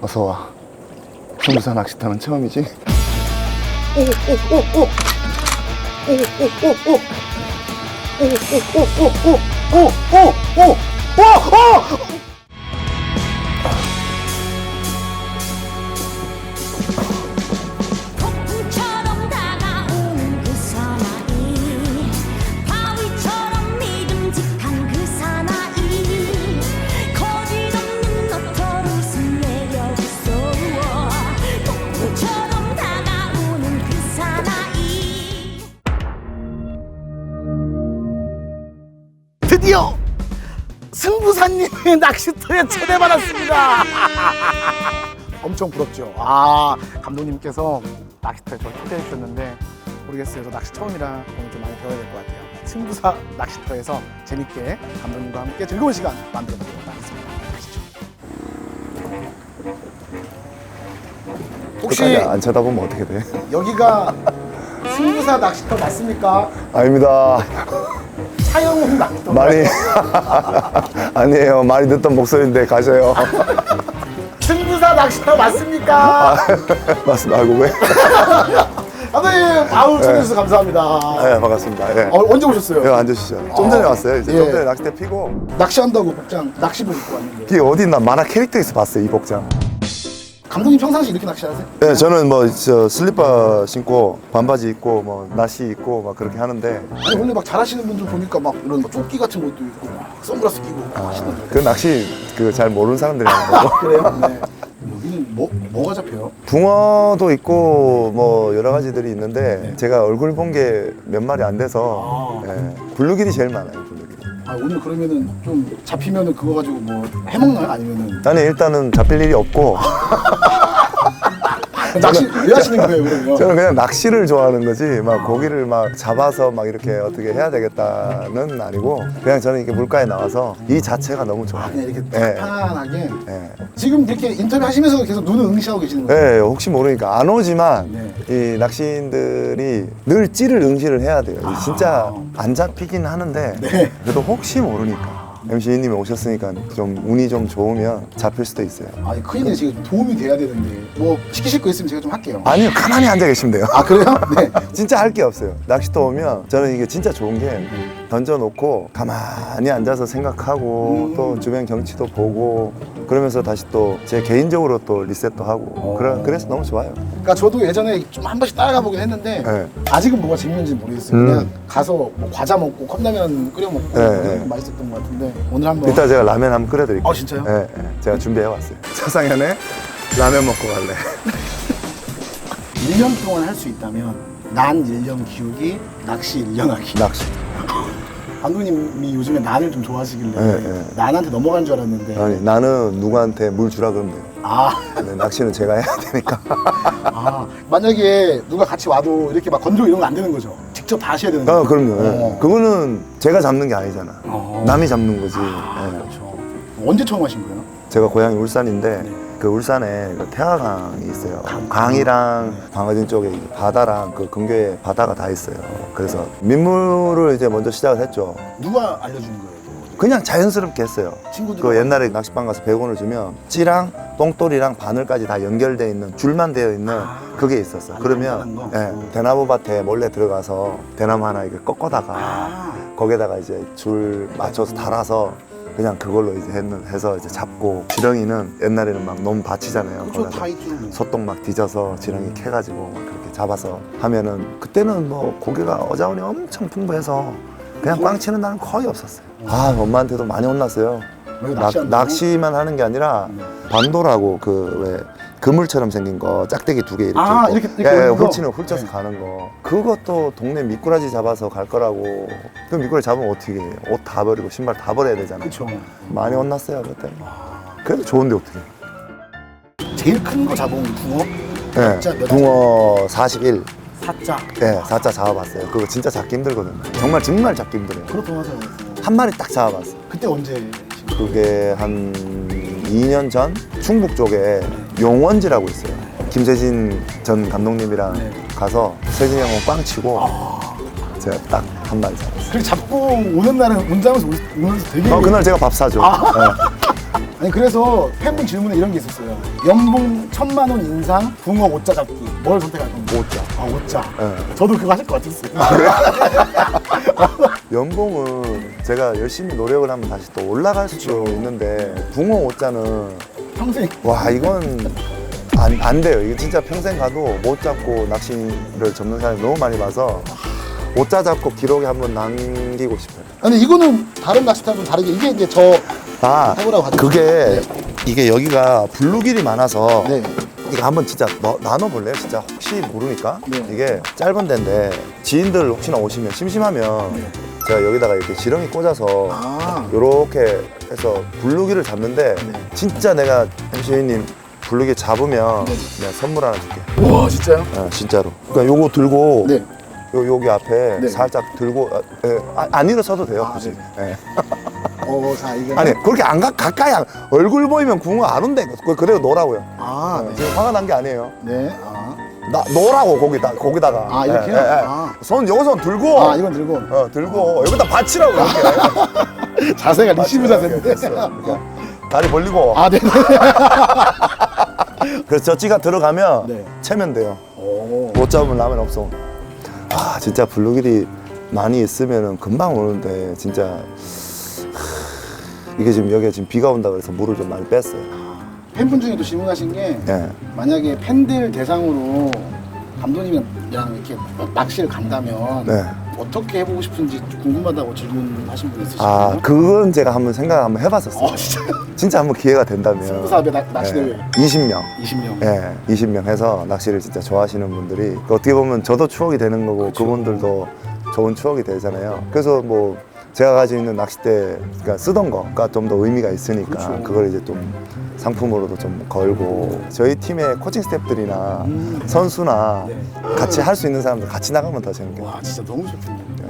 어서 와. 청부산 낚시터는 처음이지? 폭풍처럼 드디어 승부사님의 낚시터에 초대받았습니다. 엄청 부럽죠. 아 감독님께서 낚시터에 저 초대해 주셨는데 모르겠어요. 저 낚시 처음이라 오늘 좀 많이 배워야 될 것 같아요. 승부사 낚시터에서 재밌게 감독님과 함께 즐거운 시간 만들어 보도록 하겠습니다. 가시죠. 혹시 끝까지 안 쳐다보면 어떻게 돼? 여기가 승부사 낚시터 맞습니까? 아닙니다. 차영훈 낚시터. 많이 아니에요. 많이 듣던 목소리인데 가셔요. 승부사 낚시터 맞습니까? 맞습니다. 아이고 왜? 감독님 아우 초대해주셔서 감사합니다. 네, 반갑습니다. 예. 어, 언제 오셨어요? 여기 앉으시죠. 좀 전에 왔어요. 이제 예. 좀 전에 낚싯대 피고. 낚시한다고 복장 낚시복 입고 왔는데 이게 어디 있나 만화 캐릭터에서 봤어요 이 복장. 감독님 평상시 이렇게 낚시하세요? 네, 저는 뭐 저 슬리퍼 신고 반바지 입고 뭐 나시 입고 막 그렇게 하는데 아니 원래 막 잘하시는 분들 보니까 막 이런 뭐 조끼 같은 것도 입고 막 선글라스 끼고 막 하시던데 그 낚시 그 잘 모르는 사람들이 하는 거고. 그래요? 네. 여기는 뭐 뭐가 잡혀요? 붕어도 있고 뭐 여러 가지들이 있는데 제가 얼굴 본 게 몇 마리 안 돼서 예, 블루길이 제일 많아요. 블루길이. 아 오늘 그러면은 좀 잡히면은 그거 가지고 뭐 해먹나요? 아니면은 나는 일단은 잡힐 일이 없고 낚시 왜 하시는 거예요 그러면? 저는 그냥 낚시를 좋아하는 거지 막 고기를 막 잡아서 막 이렇게 어떻게 해야 되겠다는 아니고 그냥 저는 이렇게 물가에 나와서 이 자체가 너무 좋아요. 그냥 이렇게 예. 편안하게 예. 지금 이렇게 인터뷰 하시면서 계속 눈을 응시하고 계시는 거예요? 네, 혹시 모르니까 안 오지만 네. 이 낚시인들이 늘 찌를 응시를 해야 돼요. 아. 진짜 안 잡히긴 하는데 네. 그래도 혹시 모르니까 MC님이 오셨으니까 좀 운이 좀 좋으면 잡힐 수도 있어요. 아니 큰일이네 지금 도움이 돼야 되는데 뭐 시키실 거 있으면 제가 좀 할게요 아니요, 가만히 앉아 계시면 돼요. 아 그래요? 네 진짜 할 게 없어요. 낚시터 오면 저는 이게 진짜 좋은 게 던져놓고 가만히 앉아서 생각하고 음. 또 주변 경치도 보고 그러면서 다시 또 제 개인적으로 또 리셋도 하고 어. 그래, 그래서 너무 좋아요. 그러니까 저도 예전에 좀 한 번씩 따라가 보긴 했는데 네. 아직은 뭐가 재밌는지 모르겠어요. 음. 그냥 가서 뭐 과자 먹고 컵라면 끓여 먹고 네, 그런 네. 거 맛있었던 것 같은데 오늘 한번 이따 제가 라면 한번 끓여드릴게요. 아, 진짜요? 네, 네. 제가 준비해 왔어요. 차상현에 라면 먹고 갈래. 1년 동안 할 수 있다면 난 1년 키우기, 낚시 1년 하기. 낚시. 감독님이 요즘에 난을 좀 좋아하시길래 네, 네. 난한테 넘어간 줄 알았는데 아니, 나는 누구한테 물 주라 그러면 돼요. 아, 근데 낚시는 제가 해야 되니까. 아 만약에 누가 같이 와도 이렇게 막 건조 이런 거 안 되는 거죠? 직접 다 하셔야 되는 거죠? 아, 그럼요. 예. 어. 그거는 제가 잡는 게 아니잖아. 어. 남이 잡는 거지. 예. 그렇죠. 언제 처음 하신 거예요? 제가 고향이 울산인데 네. 그 울산에 그 태화강이 있어요. 강이랑 광어진 쪽에 이 바다랑 그 근교에 바다가 다 있어요. 그래서 민물을 이제 먼저 시작을 했죠. 누가 알려준 거예요? 그냥 자연스럽게 했어요. 친구들 그 옛날에 낚시방 가서 100원을 주면 찌랑 똥돌이랑 바늘까지 다 연결되어 있는 줄만 되어 있는 그게 있었어. 아, 그러면? 예, 어. 대나무 밭에 몰래 들어가서 대나무 하나 이렇게 꺾어다가 아, 거기에다가 이제 줄 맞춰서 달아서 그냥 그걸로 이제 했는, 해서 이제 잡고 지렁이는 옛날에는 막 너무 다. 뭐. 소똥 막 뒤져서 지렁이 캐가지고 막 그렇게 잡아서 하면은 그때는 뭐 고기가 어자원이 엄청 풍부해서 그냥 꽝 치는 날은 거의 없었어요. 아 엄마한테도 많이 혼났어요. 왜 낚, 낚시한다고? 낚시 만 하는 게 아니라 네. 반도라고 그 왜 그물처럼 생긴 거 짝대기 두 개 이렇게 아, 있고 이렇게- 이렇게 예, 예, 거? 훑치는 훑쳐서 네. 가는 거 그것도 동네 미꾸라지 잡아서 갈 거라고 그 미꾸라지 잡으면 어떻게 해? 옷다 버리고 신발 다 버려야 되잖아요 그렇죠. 많이 혼났어요 그때 그래도 좋은데 어떻게 제일 큰거게 붕어? 예, 진짜 몇 붕어 41 사자. 예, 4자 잡아봤어요 그거 진짜 잡기 힘들거든요 정말 정말 잡기 힘들어요 그렇다고 하세요. 한 마리 딱 잡아봤어요 그때 언제? 그게 한 2년 전 충북 쪽에 용원지라고 있어요. 김세진 전 감독님이랑 네. 가서 세진이 형은 꽝 치고 제가 딱 한 마리 잡았어요. 그리고 잡고 오는 날은 운전하면서 오- 오면서 되게 어, 그날 제가 밥 사줘. 아. 네. 아니 그래서 팬분 질문에 이런 게 있었어요. 연봉 천만 원 인상, 붕어 오자 잡기. 뭘 선택할 건가? 오자. 아 오자. 네. 저도 그거 하실 것 같았어요. 연봉은 제가 열심히 노력을 하면 다시 또 올라갈 수도 있는데 붕어 오자는 평생 와 이건 안, 안 돼요. 이게 진짜 평생 가도 못 잡고 낚시를 접는 사람이 너무 많이 봐서 오자 잡고 기록에 한번 남기고 싶어요. 아니 이거는 다른 낚시터하고는 다르게 이게 이제 저 아 해보라고 하죠. 그게 이게 여기가 블루길이 많아서 네. 이거 한번 진짜 너- 나눠볼래요? 진짜 혹시 모르니까 네. 이게 짧은 데인데 지인들 혹시나 오시면 심심하면 제가 여기다가 이렇게 지렁이 꽂아서 아. 요렇게 해서 블루기를 잡는데 네. 진짜 내가 MC님 블루기 잡으면 네. 내가 선물 하나 줄게 우와 진짜요? 어, 진짜로 그러니까 요거 들고 네. 요, 여기 앞에 네. 살짝 들고 아, 예, 아, 안 일어서도 돼요 아, 굳이 네. 예. 어, 자 이게 아니 그렇게 안 가, 가까이 안, 얼굴 보이면 붕어 안 온대 그- 그대로 놓으라고요 아, 어, 네. 지금 화가 난 게 아니에요 네. 아. 나 놓으라고 거기다 거기다가 아, 이렇게요? 예, 예, 예. 아. 손 여기서 들고 아, 이건 들고 어 들고 여기다 받치라고 이렇게 자세가 리시브 받치라고 자세인데. 이렇게. 다리 벌리고 아, 네. 그래서 저 찌가 들어가면 네. 채면 돼요 오. 못 잡으면 라면 없어 아 진짜 블루길이 많이 있으면은 금방 오는데 진짜 하, 이게 지금 여기에 지금 비가 온다 그래서 물을 좀 많이 뺐어요 팬분 중에도 질문하신 게 예. 만약에 팬들 대상으로 감독님이랑 이렇게 낚시를 간다면 네. 어떻게 해보고 싶은지 궁금하다고 질문하신 분 있으시거든요. 아 그건 제가 한번 생각 한번 해봤었어요 어, 진짜요? 진짜 한번 기회가 된다면 승부사업에 낚- 낚시를 예, 20명 20명. 예, 20명 해서 낚시를 진짜 좋아하시는 분들이 어떻게 보면 저도 추억이 되는 거고 그분들도 좋은 추억이 되잖아요. 그래서 뭐 제가 가지고 있는 낚싯대 그러니까 쓰던 거가 좀 더 의미가 있으니까 그렇죠. 그걸 이제 좀 상품으로도 좀 걸고 저희 팀의 코칭 스태프들이나 음. 선수나 네. 같이 할 수 있는 사람들 같이 나가면 더 재밌겠네요. 와, 진짜 너무 좋겠네요.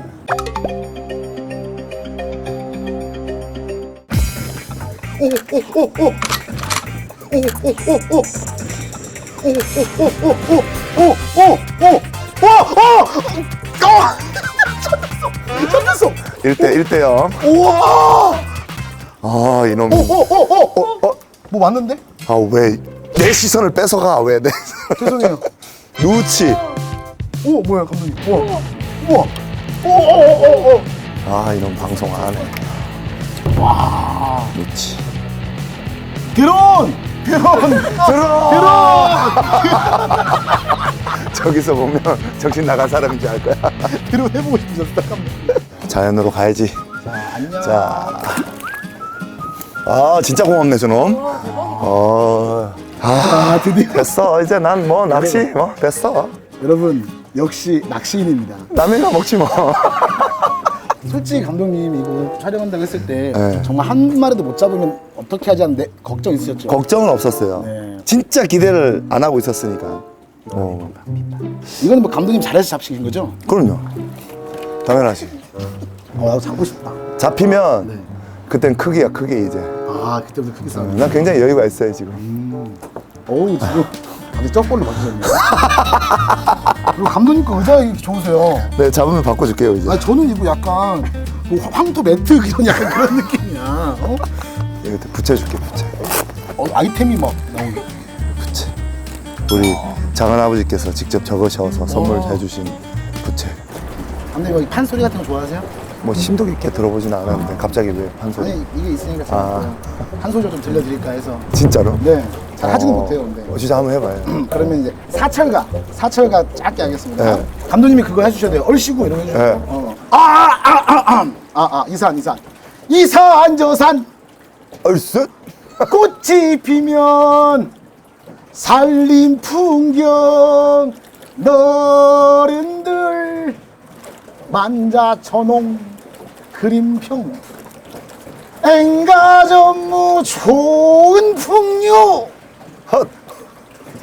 잡혔어! 일대일대 0. 우와! 아, 이놈이. 오오오오! 어? 뭐 맞는데? 아, 왜 내 시선을 뺏어가? 왜 내? 죄송해요. 누치. 오 뭐야 감독님? 우와 우와 오 오 오 오 아, 이놈 방송 안 해. 와 누치. 드론 드론 들어! 드론 저기서 보면 정신 나간 사람인 줄알 거야. 드론 해보고 싶으셨어. 자연으로 가야지. 자 안녕. 자. 아, 진짜 고맙네, 저놈. 어. 아, 아 드디어 됐어. 이제 난 뭐 낚시 뭐 됐어. 여러분 역시 낚시인입니다. 라면이나 먹지 뭐. 솔직히 감독님 이거 촬영한다고 했을 때 네. 정말 한 마리도 못 잡으면 어떻게 하지 않는데 걱정 있으셨죠? 걱정은 없었어요. 네. 진짜 기대를 안 하고 있었으니까. 어. 이거는 뭐 감독님 잘해서 잡히신 거죠? 그럼요. 당연하지. 어 나도 잡고 싶다. 잡히면 네. 그땐 크기야, 크기 이제. 아 그때부터 크게 싸워. 난 굉장히 여유가 있어요, 지금. 어우 지금 완전 쩍볼로 바뀌셨네요. 그리고 감독님 거 의자 이렇게 좋으세요. 네, 잡으면 바꿔줄게요, 이제. 아니 저는 이거 약간 뭐 황토 매트 그런 약간 그런 느낌이야. 어? 이거 붙여줄게, 붙여. 어, 아이템이 막 나오네. 부채. 우리 작은 아버지께서 직접 적으셔서 선물해 주신 부채. 감독님 여기 판 소리 같은 거 좋아하세요? 뭐 심도 깊게 들어보진 않았는데 갑자기 왜 판소리? 아니 이게 있으니까 제가 아. 판 소리 좀 들려드릴까 해서. 진짜로? 네. 잘 하지는 어, 못해요, 근데. 어, 진짜 한번 해봐요. 그러면 이제 사철가, 사철가 짧게 하겠습니다. 네. 감독님이 그거 해주셔야 돼요. 얼씨구 이런 거 해주셔야 돼요. 네. 어. 아, 아, 아, 아, 아, 아, 아, 이산, 이산. 이산 저산 얼쑤? 꽃이 피면 산림 풍경 너른들 만자천홍 그림평 앵가전무 좋은 풍요 헛!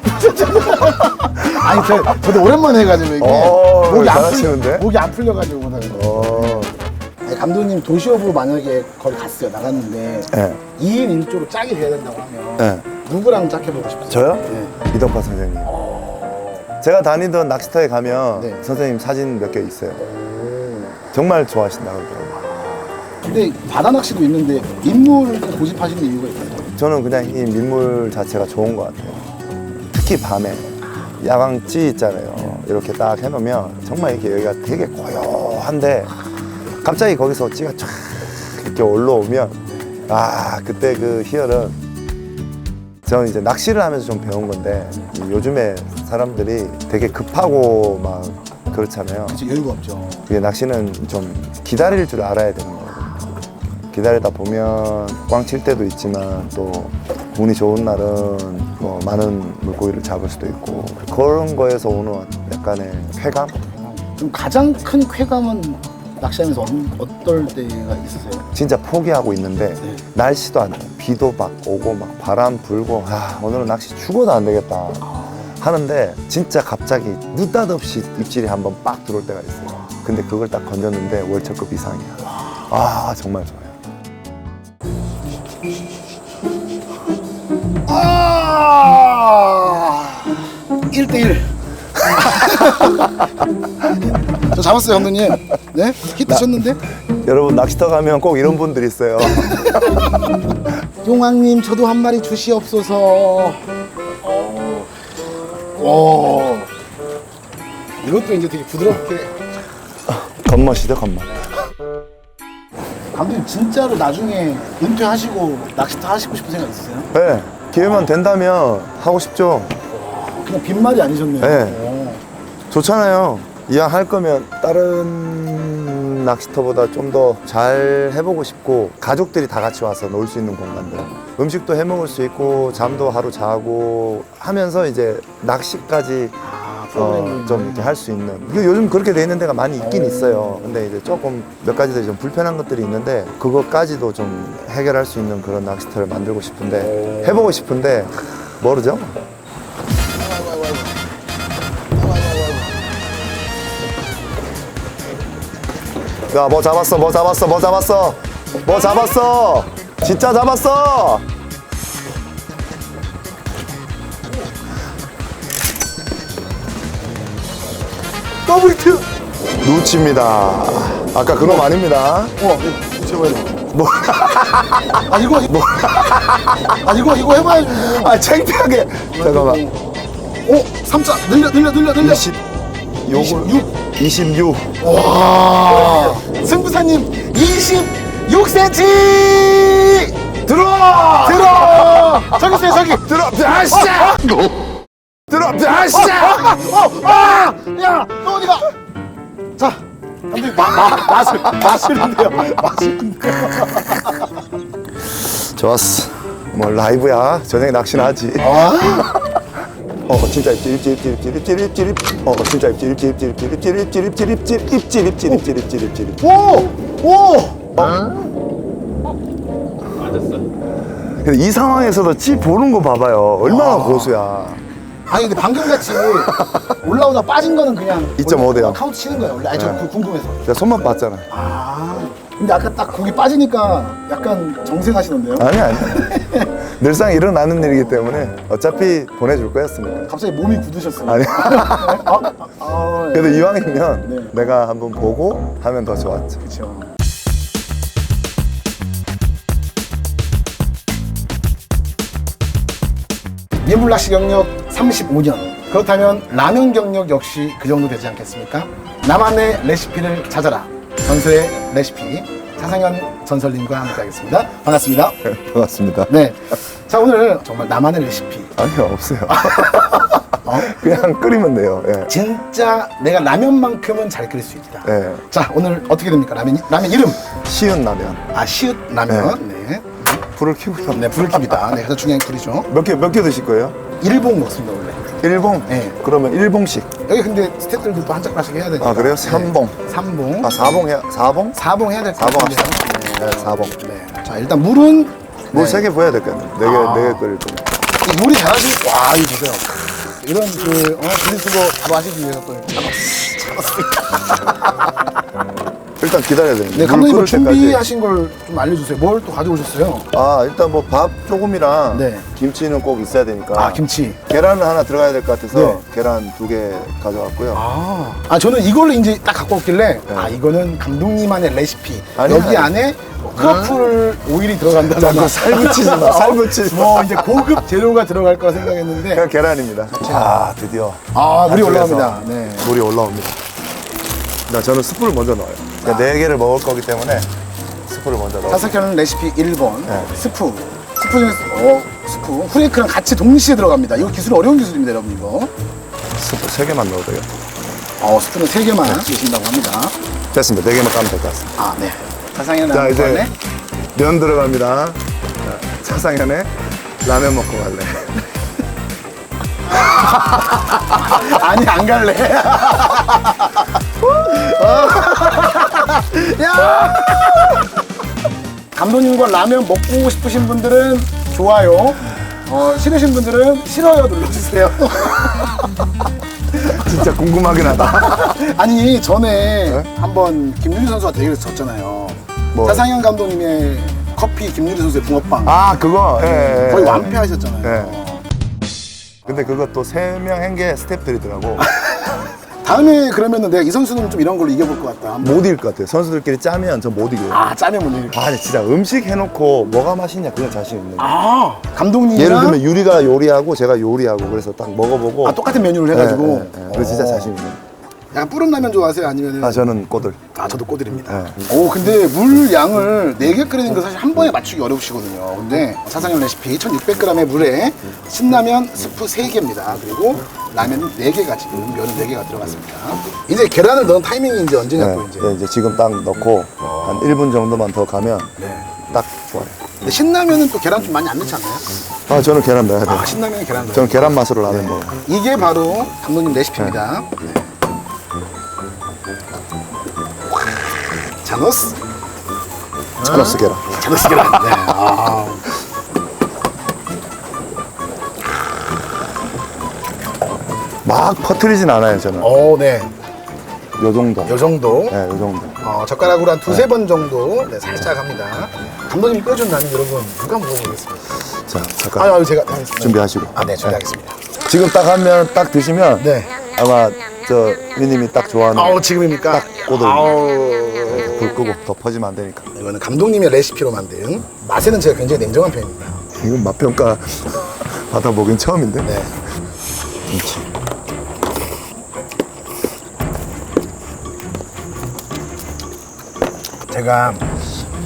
아니 저, 저도 오랜만에 해가지고 이게 어, 목이 안 잘하시는데? 풀려 목이 안 풀려가지고 거. 어, 아니, 감독님 도시오브 만약에 거기 갔어요 나갔는데 네. 2인 1조로 짝이 돼야 된다고 하면 네. 누구랑 짝해보고 싶으세요? 저요? 네. 이덕화 선생님. 제가 다니던 낚시터에 가면 네. 선생님 사진 몇 개 있어요. 정말 좋아하신다고 그러더라고요. 근데 바다 낚시도 있는데 인물을 또 고집하시는 이유가 있어요. 저는 그냥 이 민물 자체가 좋은 것 같아요. 특히 밤에 야광찌 있잖아요. 이렇게 딱 해놓으면 정말 이렇게 여기가 되게 고요한데 갑자기 거기서 찌가 쫙 이렇게 올라오면 아 그때 그 희열은 저는 이제 낚시를 하면서 좀 배운 건데 이 요즘에 사람들이 되게 급하고 막 그렇잖아요. 진짜 여유가 없죠. 이게 낚시는 좀 기다릴 줄 알아야 되는 거거든요. 기다리다 보면 꽝 칠 때도 있지만 또 운이 좋은 날은 뭐 많은 물고기를 잡을 수도 있고 그런 거에서 오는 약간의 쾌감? 좀 가장 큰 쾌감은 낚시하면서 어, 어떨 때가 있으세요? 진짜 포기하고 있는데 네. 날씨도 안 좋아. 비도 막 오고 막 바람 불고 아 오늘은 낚시 죽어도 안 되겠다 하는데 진짜 갑자기 느닷없이 입질이 한번 빡 들어올 때가 있어요. 근데 그걸 딱 건졌는데 월척급 이상이야. 아 정말 좋아요. 아 1대1 저 잡았어요 감독님 네? 히트 쳤는데 여러분 낚시터 가면 꼭 이런 분들이 있어요. 용왕님 저도 한 마리 주시옵소서 오 이것도 이제 되게 부드럽게 겉멋이죠 겉멋. 감독님 진짜로 나중에 은퇴하시고 낚시터 하시고 싶은 생각 있으세요? 네 기회만 된다면 하고 싶죠. 그냥 빈말이 아니셨네요 네. 오. 좋잖아요. 이왕 할 거면 다른 낚시터보다 좀 더 잘 해보고 싶고 가족들이 다 같이 와서 놀 수 있는 공간들. 음식도 해 먹을 수 있고 잠도 하루 자고 하면서 이제 낚시까지 아, 어, 좀 이렇게 할 수 있는. 요즘 그렇게 돼 있는 데가 많이 있긴 있어요. 근데 이제 조금 몇 가지들이 좀 불편한 것들이 있는데 그것까지도 좀 해결할 수 있는 그런 낚시터를 만들고 싶은데 해보고 싶은데 모르죠 야, 뭐 잡았어, 뭐 잡았어, 뭐 잡았어, 뭐 잡았어, 진짜 잡았어. 더블 히트. 누치입니다. 아까 그놈 아닙니다. 어, 제발. 뭐, 아 이거 이거 아 이거 이거 해봐야지. 이거. 아, 창피하게. 잠깐만. 오, 삼자 늘려 늘려 늘려 늘려. 20, 요거 26. 26. 와, 승부사님 26cm 들어! 들어. 저기 있어요 저기. 들어! 아씨야! 들어! 어, 아, 야, 너 어디 가? 자, 감독님 마, 마, 마실 마시는데요. 마시는데요. 좋았어. 뭐 라이브야. 저녁에 낚시는 하지. 아, 어 진짜 입질 입질 입질 입질 입질 입질 입. 어 진짜 입질 입질 입질 입질 입질 입질 입질 입질 입질 입질 입질 입질 입질 입질. 오, 오. 근데 이 상황에서도 찌 보는 거 봐봐요. 얼마나 고수야. 아니 근데 방금 같이 올라오다 빠진 거는 그냥 2.5 대요. 카운트 치는 거예요. 원래 아니 저그 궁금해서. 내가 손만 봤잖아. 아, 근데 아까 딱 거기 빠지니까 약간 정색하시던데요? 아니 아니. 늘상 일어나는 일이기 때문에 어차피 보내줄 거였으니까. 갑자기 몸이 굳으셨어요. 아니. 아, 아, 예. 그래도 이왕이면 네. 내가 한번 보고 하면 더 좋았죠. 그렇죠. 예물낚시 경력 35년. 그렇다면 라면 경력 역시 그 정도 되지 않겠습니까? 나만의 레시피를 찾아라. 전설의 레시피 차상현 전설님과 함께하겠습니다. 반갑습니다. 반갑습니다. 네. 자 오늘 정말 나만의 레시피. 아니요 없어요. 그냥 끓이면 돼요. 예. 진짜 내가 라면만큼은 잘 끓일 수 있다. 예. 자 오늘 어떻게 됩니까? 라면 라면 이름. 쉬운 라면. 아 시읒 라면. 네. 불을 켜고요. 네, 불을 킵니다. 네, 가장 중요한 꿀이죠. 몇개 몇 개 드실 거예요? 일봉 먹습니다, 원래. 일봉? 네. 그러면 일봉씩. 여기 근데 스태프들도 또 한짝 하씩 해야 되니까. 아, 그래요? 삼봉. 네, 삼봉. 아, 사봉 해야 사봉? 사봉 해야 될 것 사봉 같은데요. 합시다. 네, 사봉. 네. 자, 일단 물은 물 네. 세개 부어야 될 것 같아요. 네 개, 아. 네개 끓일 거예요. 이 요리 잘하시고 와, 이거 보세요. 이런 그 어, 분리수거 바로 하시기 위해서 또 이렇게 일단 기다려야 돼요. 네, 물 감독님 뭐. 준비하신 걸 좀 알려주세요. 뭘 또 가져오셨어요? 아, 일단 뭐 밥 조금이랑 네. 김치는 꼭 있어야 되니까. 아, 김치. 계란은 하나 들어가야 될 것 같아서 네. 계란 두 개 가져왔고요. 아, 아 저는 이걸 이제 딱 갖고 왔길래 아 이거는 감독님만의 레시피 네. 아니요, 여기 아니요. 안에 크로플 오일이 들어간다잖아. 자꾸 살 붙이지 마, 살 붙이지 마. 뭐 이제 고급 재료가 들어갈 거라 생각했는데 그냥 계란입니다. 아, 드디어. 아 물이 올라갑니다. 네. 물이 올라옵니다. 자, 저는 스프를 먼저 넣어요. 그러니까 네 개를 먹을 거기 때문에 스프를 먼저 넣어요. 사사키는 레시피 1번 네. 스프 스프 중에서 어, 스프 후레이크랑 같이 동시에 들어갑니다. 이거 기술 어려운 기술입니다, 여러분 이거. 스프 세 개만 넣어도 돼요. 어 스프는 3개만 쓰신다고 합니다. 됐습니다. 네 개만 까면 될 것 같습니다. 아 네. 사상에 자, 나온 이제 거네. 면 들어갑니다. 자, 차상현에 라면 먹고 갈래. 아니 안 갈래. 야! 감독님과 라면 먹고 싶으신 분들은 좋아요. 어, 싫으신 분들은 싫어요 눌러주세요. 진짜 궁금하긴 하다. 아니 전에 한번 김유리 선수가 대결에서 졌잖아요. 뭐? 차상현 감독님의 커피 김유리 선수의 붕어빵 아, 그거? 예, 예. 거의 완패하셨잖아요. 네. 근데 그것도 세명 한 개 스탭들이더라고. 다음에 그러면 은 내가 이 선수는 좀 이런 걸로 이겨볼 것 같다. 한번. 못 이길 것 같아요. 선수들끼리 짜면 저 못 이겨요. 아 짜면 못 이길. 아니 진짜 음식 해놓고 뭐가 맛있냐 그냥 자신 있는 거. 아 감독님이랑 예를 들면 유리가 요리하고 제가 요리하고 그래서 딱 먹어보고 아, 똑같은 메뉴를 해가지고. 네, 네, 네. 그래서 진짜 어. 자신 있는 약간 뿌른 라면 좋아하세요? 아니면 아 저는 꼬들 아 저도 꼬들입니다. 네. 오 근데 물 양을 4개 끓이는 거 사실 한 번에 맞추기 어려우시거든요. 근데 사상형 레시피 1600g의 물에 신라면 스프 3개입니다. 그리고 라면 4개가 지금 면 4개가 들어갔습니다. 이제 계란을 넣은 타이밍이 이제 네, 언제냐고 이제. 네, 이제 지금 딱 넣고 한 1분 정도만 더 가면 네. 딱 좋아요 근데 신라면은 또 계란 좀 많이 안 넣지 않나요? 아 저는 계란 넣어야 돼요 아 신라면에 계란 넣어요. 저는 계란 맛으로 라면 먹어요 이게 바로 감독님 레시피입니다. 자노스 차노스 계란 자노스 계란. 네. 아. 막 퍼트리진 않아요 저는 오, 네. 요 정도 요 정도. 네, 요 정도 어, 젓가락으로 한 두세 번 정도 네, 살짝 합니다. 감독님이 끓여준다는 여러분 누가 먹어보겠습니다. 자 아, 잠깐 아 제가 하겠습니다. 준비하시고 아, 네, 준비하겠습니다. 지금 딱 하면 딱 드시면 네. 아마 저 위님이 딱 좋아하는 아우, 지금입니까? 딱 꼬들 아우. 불 끄고 더 퍼지면 안 되니까 이거는 감독님의 레시피로 만든 맛에는 제가 굉장히 냉정한 편입니다. 이건 맛평가 받아보긴 처음인데 네. 김치 제가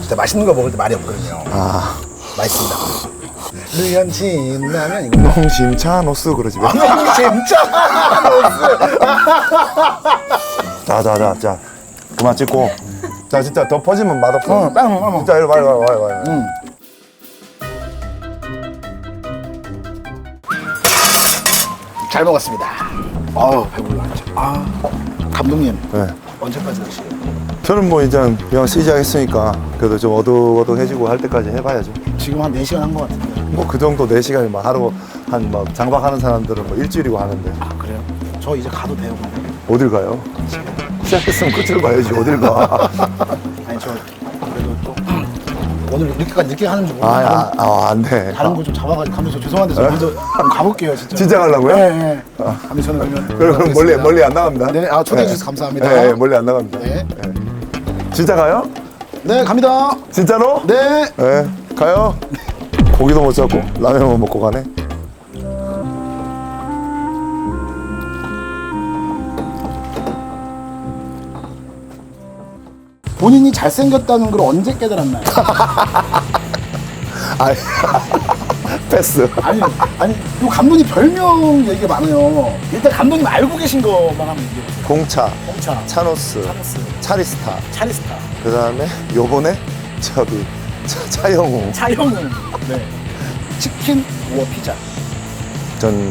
진짜 맛있는 거 먹을 때 말이 없거든요. 아 맛있습니다. 르연 진라면 이거. 농심차노스 그러지 왜? 아, 진짜. 자자자 자 그만 찍고 자 진짜 더 퍼지면 맛없어 어, 빨리 먹어. 진짜 이리 와요 와요 와요 와요 음. 잘 먹었습니다. 아우 배불러. 아 감독님 네. 언제까지 하시게요? 저는 뭐 이제 그냥 시작했으니까 그래도 좀 어둑어둑해지고 할 때까지 해봐야죠 지금 한 4 시간 한 것 같은데. 뭐 그 정도 4 시간이 막 하루 한막 장박하는 사람들은 뭐 일주일이고 하는데 아 그래요? 저 이제 가도 돼요? 그러면? 어딜 가요? 시작했으면 끝을 봐야지 어딜 가 아니 저 그래도 또 오늘 이렇게까지 늦게 하는 줄 몰랐어요. 아, 아, 아, 안 돼. 다른 거 좀 잡아가지고 저 죄송한데 저 먼저 가볼게요 진짜. 진짜 가려고요? 네. 네. 감독 저는 그러면 그럼 그럼 멀리, 멀리 안 나갑니다. 네, 아, 초대해 주셔서 감사합니다. 네, 네, 멀리 안 나갑니다. 네. 네. 진짜 가요? 네 갑니다. 진짜로? 네. 네, 가요. 고기도 못 잡고 라면만 먹고 가네. 본인이 잘생겼다는 걸 언제 깨달았나요? 아, 패스. 아니, 아니, 요 감독님 별명 얘기가 많아요. 일단 감독님 알고 계신 것만 하면 얘기해 보세요. 공차, 홍차, 차노스, 차노스, 차리스타. 차리스타, 그 다음에 요번에 저기 차, 차영우. 차형은, 네. 치킨, 우어 피자. 전